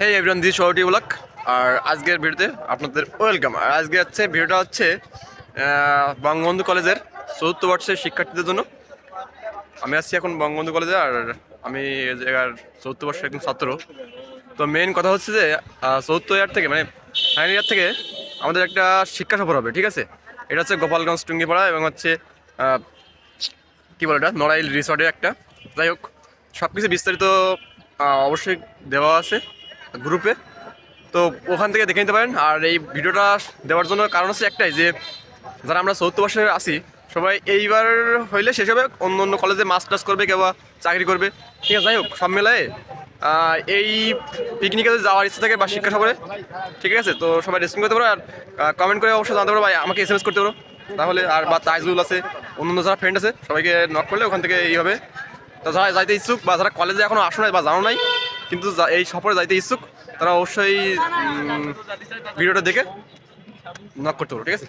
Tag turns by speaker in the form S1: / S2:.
S1: Hey everyone this shorty block আর আজকের ভিডিওতে আপনাদের ওয়েলকাম আর আজকে হচ্ছে ভিডিওটা হচ্ছে বঙ্গবন্ধু কলেজের চতুর্থ বর্ষের শিক্ষার্থীদের জন্য। আমি আসছি এখন বঙ্গবন্ধু কলেজে আর আমি জায়গার চতুর্থ বর্ষের একজন ছাত্র। তো মেন কথা হচ্ছে যে চতুর্থ ইয়ার থেকে মানে ফাইনাল ইয়ার থেকে আমাদের একটা শিক্ষা সফর হবে, ঠিক আছে? এটা হচ্ছে গোপালগঞ্জ টুঙ্গিপাড়া এবং হচ্ছে কি বলে এটা? নড়াইল রিসর্টের একটা। যাই হোক সব কিছু বিস্তারিত অবশ্যই দেওয়া আছে। গ্রুপে। তো ওখান থেকে দেখে নিতে পারেন। আর এই ভিডিওটা দেওয়ার জন্য কারণ হচ্ছে একটাই যে, যারা আমরা চৌদ্দ বর্ষে আসি সবাই এইবার হইলে শেষ হবে। অন্য অন্য কলেজে মাস্টার্স করবে কেউ চাকরি করবে। ঠিক আছে, যাই হোক, সব মেলায় এই পিকনিকে যাওয়ার ইচ্ছা থাকে বা শিক্ষা সফরে, ঠিক আছে? তো সবাই রেসপন্স করতে পারো। আর কমেন্ট করে অবশ্যই জানতে পারো বা আমাকে এস করতে পারো। তাহলে আর বা তাইজুল আছে, অন্য অন্য যারা ফ্রেন্ড আছে, সবাইকে নক করলে ওখান থেকে এই হবে। তো যারা যাইতে ইচ্ছুক বা যারা কলেজে এখনও আসো নাই বা জানো নাই কিন্তু এই সফরে যাইতে ইচ্ছুক তারা অবশ্যই ভিডিওটা দেখে নক করতে পারো ঠিক আছে?